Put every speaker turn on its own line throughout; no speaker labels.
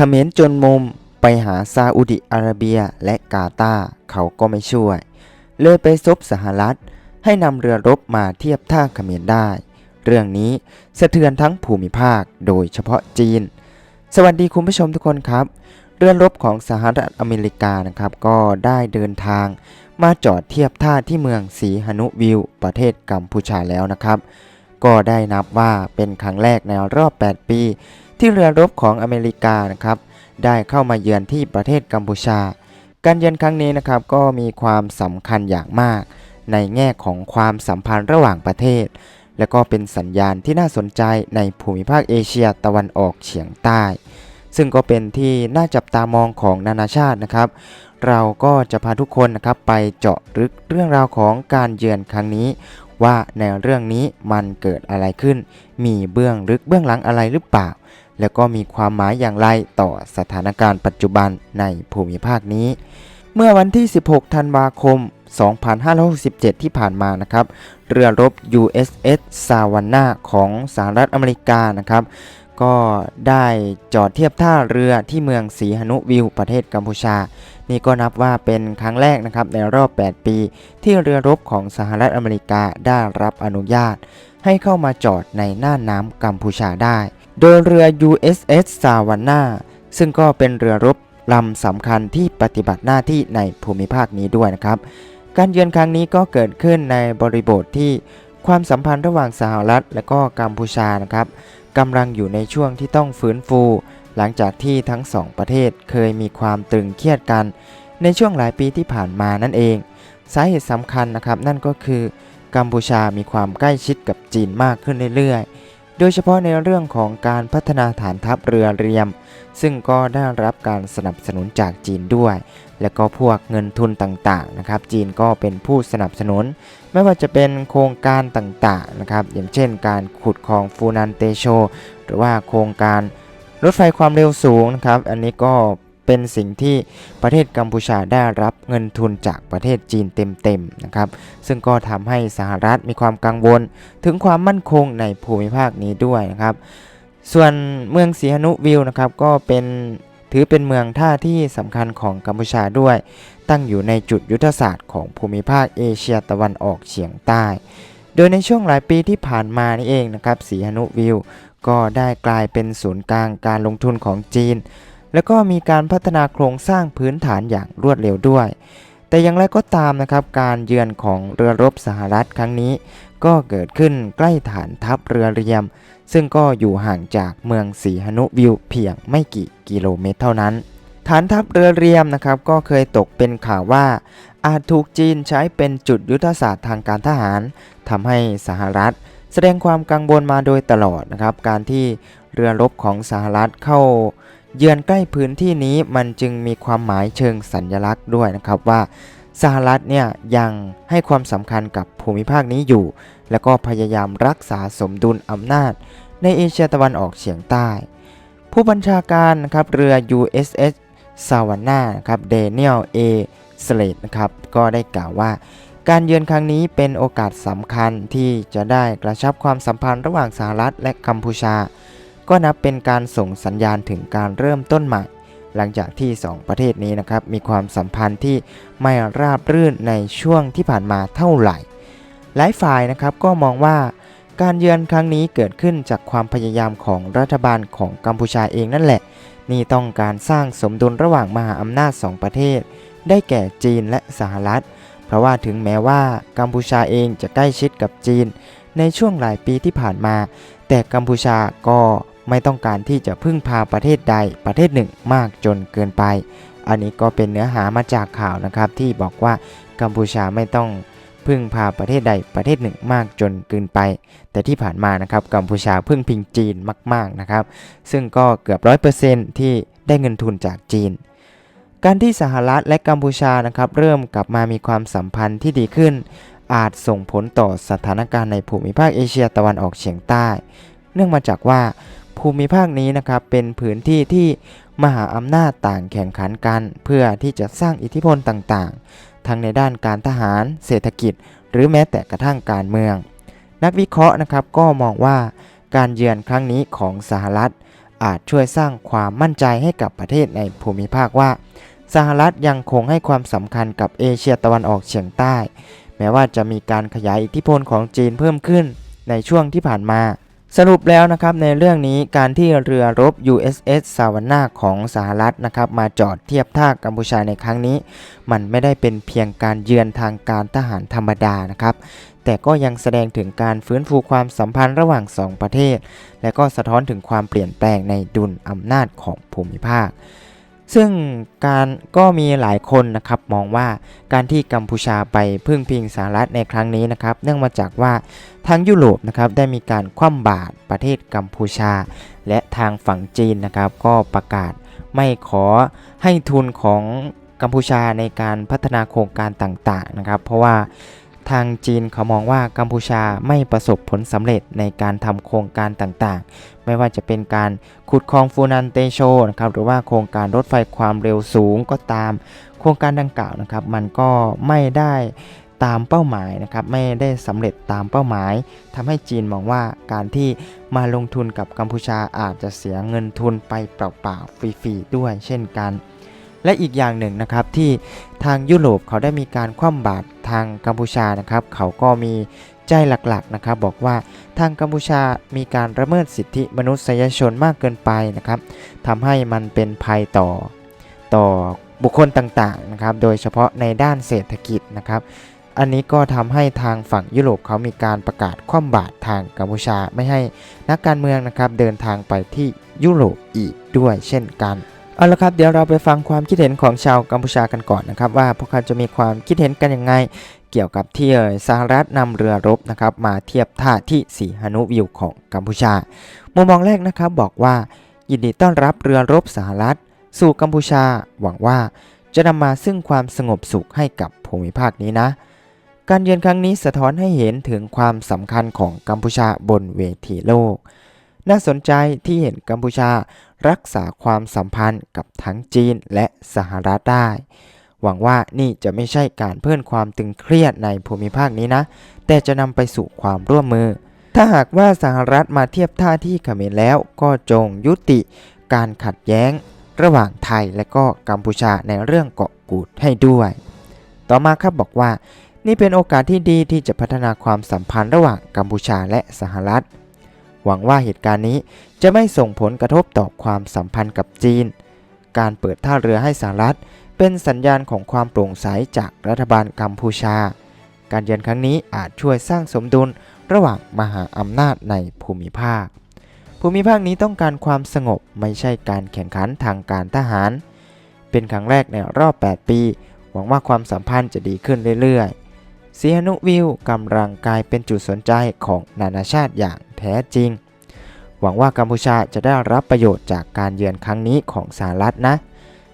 เขมรจนมุมไปหาซาอุดิอาระเบียและกาตาเขาก็ไม่ช่วย เลยไปซบสหรัฐให้นำเรือรบมาเทียบท่าเขมรได้ เรื่องนี้สะเทือนทั้งภูมิภาคโดยเฉพาะจีน สวัสดีคุณผู้ชมทุกคนครับ เรือรบของสหรัฐอเมริกานะครับก็ได้เดินทาง มาจอดเทียบท่าที่เมืองสีหนุวิว ประเทศกัมพูชาแล้วนะครับ ก็ได้นับว่าเป็นครั้งแรกในรอบ 8 ปี ที่เรือรบของอเมริกานะครับได้เข้ามาเยือนที่ประเทศกัมพูชา การเยือนครั้งนี้นะครับก็มีความสำคัญอย่างมาก ในแง่ของความสัมพันธ์ระหว่างประเทศ และก็เป็นสัญญาณที่น่าสนใจในภูมิภาคเอเชียตะวันออกเฉียงใต้ ซึ่งก็เป็นที่น่าจับตามองของนานาชาตินะครับ เราก็จะพาทุกคนนะครับไปเจาะลึกเรื่องราวของการเยือนครั้งนี้ ว่าในเรื่องนี้มันเกิดอะไรขึ้น มีเบื้องลึกเบื้องหลังอะไรหรือเปล่า แล้วก็มีความหมายอย่างไรต่อสถานการณ์ปัจจุบันในภูมิภาคนี้ เมื่อวันที่ 16 ธันวาคม 2567 ที่ผ่านมานะครับ เรือรบ USS Savannah ของสหรัฐอเมริกานะครับ ก็ได้จอดเทียบท่าเรือที่เมืองสีหนุวิวประเทศกัมพูชา นี่ก็นับว่าเป็นครั้งแรกนะครับในรอบ 8 ปี ที่เรือรบของสหรัฐอเมริกาได้รับอนุญาต ให้เข้ามาจอดในน่านน้ำกัมพูชาได้ โดยเรือ USS s a v a n n a ซึ่งก็เป็นเรือรบลำสำคัญที่ปฏิบัติหน้าที่ในภูมิภาคนี้ด้วยนะครับ การเยือนครั้งนี้ก็เกิดขึ้นในบริบทที่ความสัมพันธ์ระหว่างสหรัฐและก็กัมพูชานะครับ กำลังอยู่ในช่วงที่ต้องฟื้นฟู หลังจากที่ทั้งสองประเทศเคยมีความตรึงเครียดกัน ในช่วงหลายปีที่ผ่านมานั่นเอง สาเหตุสำคัญนะครับนั่นก็คือ กัมพูชามีความใกล้ชิดกับจีนมากขึ้นเรื่อยๆ โดยเฉพาะในเรื่องของการพัฒนาฐานทัพเรือเรียม ซึ่งก็ได้รับการสนับสนุนจากจีนด้วย และก็พวกเงินทุนต่างๆนะครับจีนก็เป็นผู้สนับสนุน ไม่ว่าจะเป็นโครงการต่างๆนะครับอย่างเช่นการขุดคลองฟูนันเตโช หรือว่าโครงการรถไฟความเร็วสูงนะครับอันนี้ก็เป็นสิ่งที่ประเทศกัมพูชาได้รับเงินทุนจากประเทศจีนเต็มๆนะครับซึ่งก็ทำให้สหรัฐมีความกังวล ถึงความมั่นคงในภูมิภาคนี้ด้วยนะครับส่วนเมืองสีหนุวิวนะครับก็เป็น ถือเป็นเมืองท่าที่สำคัญของกัมพูชาด้วย ตั้งอยู่ในจุดยุทธศาสตร์ของภูมิภาคเอเชียตะวันออกเฉียงใต้ โดยในช่วงหลายปีที่ผ่านมานี่เองนะครับสีหนุวิว ก็ได้กลายเป็นศูนย์กลางการลงทุนของจีน และก็มีการพัฒนาโครงสร้างพื้นฐานอย่างรวดเร็วด้วย แต่อย่างไรก็ตามนะครับการเยือนของเรือรบสหรัฐครั้งนี้ ก็เกิดขึ้นใกล้ฐานทัพเรือเรียม ซึ่งก็อยู่ห่างจากเมืองสีหนุวิวเพียงไม่กี่กิโลเมตรเท่านั้น ฐานทัพเรือเรียมนะครับก็เคยตกเป็นข่าวว่า อาจถูกจีนใช้เป็นจุดยุทธศาสตร์ทางการทหารทำให้สหรัฐ แสดงความกังวลมาโดยตลอดนะครับการที่เรือรบของสหรัฐเข้า เยือนใกล้พื้นที่นี้มันจึงมีความหมายเชิงสัญญลักษณ์ด้วยนะครับว่าสหรัฐเนี่ยยังให้ความสำคัญกับภูมิภาคนี้อยู่ แล้วก็พยายามรักษาสมดุลอำนาจ ในเอเชียตะวันออกเฉียงใต้ ผู้บัญชาการนะครับเรือ USS Savannah ครับเดเนียลเอสเลดนะครับก็ได้กล่าวว่า การเยือนครั้งนี้เป็นโอกาสสำคัญที่จะได้กระชับความสัมพันธ์ระหว่างสหรัฐและกัมพูชา ก็นับเป็นการส่งสัญญาณถึงการเริ่มต้นใหม่ หลังจากที่ 2 ประเทศนี้นะครับมีความสัมพันธ์ที่ไม่ราบรื่นในช่วงที่ผ่านมาเท่าไหร่ หลายฝ่ายนะครับก็มองว่าการเยือนครั้งนี้เกิดขึ้นจากความพยายามของรัฐบาลของกัมพูชาเองนั่นแหละ นี่ต้องการสร้างสมดุลระหว่างมหาอำนาจสองประเทศ ได้แก่จีนและสหรัฐ เพราะว่าถึงแม้ว่ากัมพูชาเองจะใกล้ชิดกับจีน ในช่วงหลายปีที่ผ่านมา แต่กัมพูชาก็ ไม่ต้องการที่จะพึ่งพาประเทศใดประเทศหนึ่งมากจนเกินไป อันนี้ก็เป็นเนื้อหามาจากข่าวนะครับที่บอกว่ากัมพูชาไม่ต้องพึ่งพาประเทศใดประเทศหนึ่งมากจนเกินไป แต่ที่ผ่านมานะครับกัมพูชาพึ่งพิงจีนมากๆนะครับ ซึ่งก็เกือบร้อยเปอร์เซนที่ได้เงินทุนจากจีน การที่สหรัฐและกัมพูชานะครับเริ่มกลับมามีความสัมพันธ์ที่ดีขึ้น อาจส่งผลต่อสถานการณ์ในภูมิภาคเอเชียตะวันออกเฉียงใต้ เนื่องมาจากว่า ภูมิภาคนี้นะครับเป็นพื้นที่ที่มหาอำนาจต่างแข่งขันกัน เพื่อที่จะสร้างอิทธิพลต่างๆ ทั้งในด้านการทหาร เศรษฐกิจ หรือแม้แต่กระทั่งการเมือง นักวิเคราะห์นะครับก็มองว่าการเยือนครั้งนี้ของสหรัฐ อาจช่วยสร้างความมั่นใจให้กับประเทศในภูมิภาคว่า สหรัฐยังคงให้ความสำคัญกับเอเชียตะวันออกเฉียงใต้ แม้ว่าจะมีการขยายอิทธิพลของจีนเพิ่มขึ้นในช่วงที่ผ่านมา สรุปแล้วนะครับในเรื่องนี้การที่เรือรบ USS ซาวน่าของสหรัฐนะครับมาจอดเทียบท่ากัมพูชาในครั้งนี้ มันไม่ได้เป็นเพียงการเยือนทางการทหารธรรมดานะครับแต่ก็ยังแสดงถึงการฟื้นฟูความสัมพันธ์ระหว่างสองประเทศ และก็สะท้อนถึงความเปลี่ยนแปลงในดุลอำนาจของภูมิภาค ซึ่งการก็มีหลายคนนะครับมองว่าการที่กัมพูชาไปพึ่งพิงสหรัฐในครั้งนี้นะครับ เนื่องมาจากว่าทางยุโรปนะครับได้มีการคว่ำบาตรประเทศกัมพูชา และทางฝั่งจีนนะครับก็ประกาศไม่ขอให้ทุนของกัมพูชาในการพัฒนาโครงการต่างๆนะครับ เพราะว่า ทางจีนเขามองว่ากัมพูชาไม่ประสบผลสำเร็จในการทำโครงการต่างๆ ไม่ว่าจะเป็นการขุดคลองฟูนันเตโชนะครับหรือว่าโครงการรถไฟความเร็วสูงก็ตาม โครงการดังกล่าวนะครับ มันก็ไม่ได้ตามเป้าหมายนะครับไม่ได้สำเร็จตามเป้าหมายทำให้จีนมองว่าการที่มาลงทุนกับกัมพูชาอาจจะเสียเงินทุนไปเปล่าๆฟรีๆด้วยเช่นกัน และอีกอย่างหนึ่งนะครับที่ทางยุโรปเขาได้มีการคว่ำบาตร ทางกัมพูชานะครับ เขาก็มีใจหลักๆนะครับ บอกว่าทางกัมพูชามีการละเมิดสิทธิมนุษยชนมากเกินไปนะครับทำให้มันเป็นภัยต่อต่อบุคคลต่างๆนะครับ โดยเฉพาะในด้านเศรษฐกิจนะครับ อันนี้ก็ทำให้ทางฝั่งยุโรปเขามีการประกาศคว่ำบาตรทางกัมพูชาไม่ให้นักการเมืองนะครับเดินทางไปที่ยุโรปอีกด้วยเช่นกัน เอาละครับเดี๋ยวเราไปฟังความคิดเห็นของชาวกัมพูชากันก่อนนะครับว่าพวกเขาจะมีความคิดเห็นกันยังไง เกี่ยวกับที่สหรัฐนำเรือรบนะครับมาเทียบท่าที่สีหนุวิวของกัมพูชา มุมมองแรกนะครับบอกว่า ยินดีต้อนรับเรือรบสหรัฐ สู่กัมพูชา หวังว่าจะนำมาซึ่งความสงบสุขให้กับภูมิภาคนี้นะ การเยือนครั้งนี้สะท้อนให้เห็นถึงความสำคัญของกัมพูชาบนเวทีโลก น่าสนใจที่เห็นกัมพูชารักษาความสัมพันธ์กับทั้งจีนและสหรัฐได้ หวังว่านี่จะไม่ใช่การเพิ่มความตึงเครียดในภูมิภาคนี้นะ แต่จะนำไปสู่ความร่วมมือ ถ้าหากว่าสหรัฐมาเทียบท่าที่เขมรแล้วก็จงยุติการขัดแย้ง ระหว่างไทยและก็กัมพูชาในเรื่องเกาะกูดให้ด้วย ต่อมาครับบอกว่า นี่เป็นโอกาสที่ดีที่จะพัฒนาความสัมพันธ์ระหว่างกัมพูชาและสหรัฐ หวังว่าเหตุการณ์นี้จะไม่ส่งผลกระทบต่อความสัมพันธ์กับจีน การเปิดท่าเรือให้สหรัฐ เป็นสัญญาณของความโปร่งใสจากรัฐบาลกัมพูชา การเยือนครั้งนี้อาจช่วยสร้างสมดุลระหว่างมหาอำนาจในภูมิภาค ภูมิภาคนี้ต้องการความสงบไม่ใช่การแข่งขันทางการทหาร เป็นครั้งแรกในรอบ 8 ปี หวังว่าความสัมพันธ์จะดีขึ้นเรื่อยๆ ซีฮานุวิวกำลังกลายเป็นจุดสนใจของนานาชาติอย่างแท้จริง หวังว่ากัมพูชาจะได้รับประโยชน์จากการเยือนครั้งนี้ของสหรัฐนะ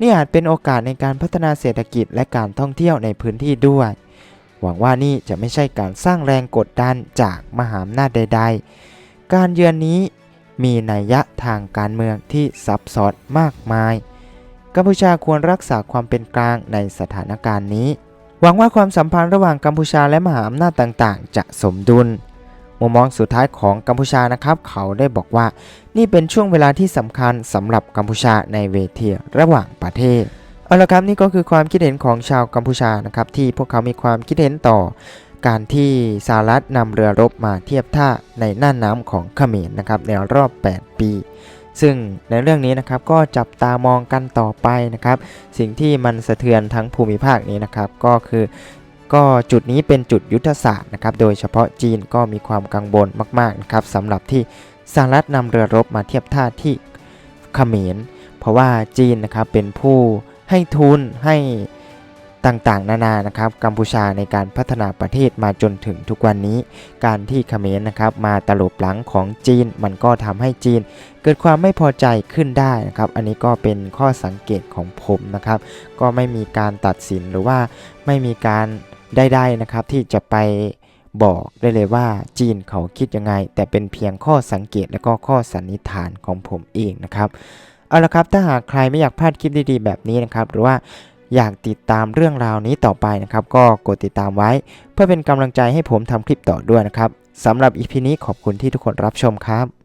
นี่อาจเป็นโอกาสในการพัฒนาเศรษฐกิจและการท่องเที่ยวในพื้นที่ด้วย หวังว่านี่จะไม่ใช่การสร้างแรงกดดันจากมหาอำนาจใด ๆ การเยือนนี้มีนัยยะทางการเมืองที่ซับซ้อนมากมาย กัมพูชาควรรักษาความเป็นกลางในสถานการณ์นี้ หวังว่าความสัมพันธ์ระหว่างกัมพูชาและมหาอำนาจต่างๆ จะสมดุล มุมมองสุดท้ายของกัมพูชานะครับ เขาได้บอกว่า นี่เป็นช่วงเวลาที่สำคัญสำหรับกัมพูชาในเวทีระหว่างประเทศเอาละครับนี่ก็คือความคิดเห็นของชาวกัมพูชานะครับที่พวกเขามีความคิดเห็นต่อ การที่สหรัฐนำเรือรบมาเทียบท่าในน่านน้ำของเขมรนะครับในรอบ 8 ปี ซึ่งในเรื่องนี้นะครับก็จับตามองกันต่อไปนะครับ สิ่งที่มันสะเทือนทั้งภูมิภาคนี้นะครับก็คือก็จุดนี้เป็นจุดยุทธศาสตร์นะครับ โดยเฉพาะจีนก็มีความกังวลมากๆนะครับสำหรับที่สหรัฐนำเรือรบมาเทียบท่าที่เขมร เพราะว่าจีนนะครับเป็นผู้ให้ทุนให้ ต่างๆ นานานะครับกัมพูชาในการพัฒนาประเทศมาจนถึงทุกวันนี้ การที่เขมรนะครับมาตลบหลังของจีน มันก็ทำให้จีน เกิดความไม่พอใจขึ้นได้นะครับ อันนี้ก็เป็นข้อสังเกตของผมนะครับ ก็ไม่มีการตัดสินหรือว่าไม่มีการใดๆนะครับที่จะไปบอกได้เลยว่าจีนเขาคิดยังไง แต่เป็นเพียงข้อสังเกตและก็ข้อสันนิษฐานของผมเองนะครับเอาละครับถ้าหากใครไม่อยากพลาดคลิปดีๆ แบบนี้นะครับ หรือว่า อยากติดตามเรื่องราวนี้ต่อไปนะครับ ก็กดติดตามไว้ เพื่อเป็นกำลังใจให้ผมทำคลิปต่อด้วยนะครับสำหรับอีพีนี้ขอบคุณที่ทุกคนรับชมครับ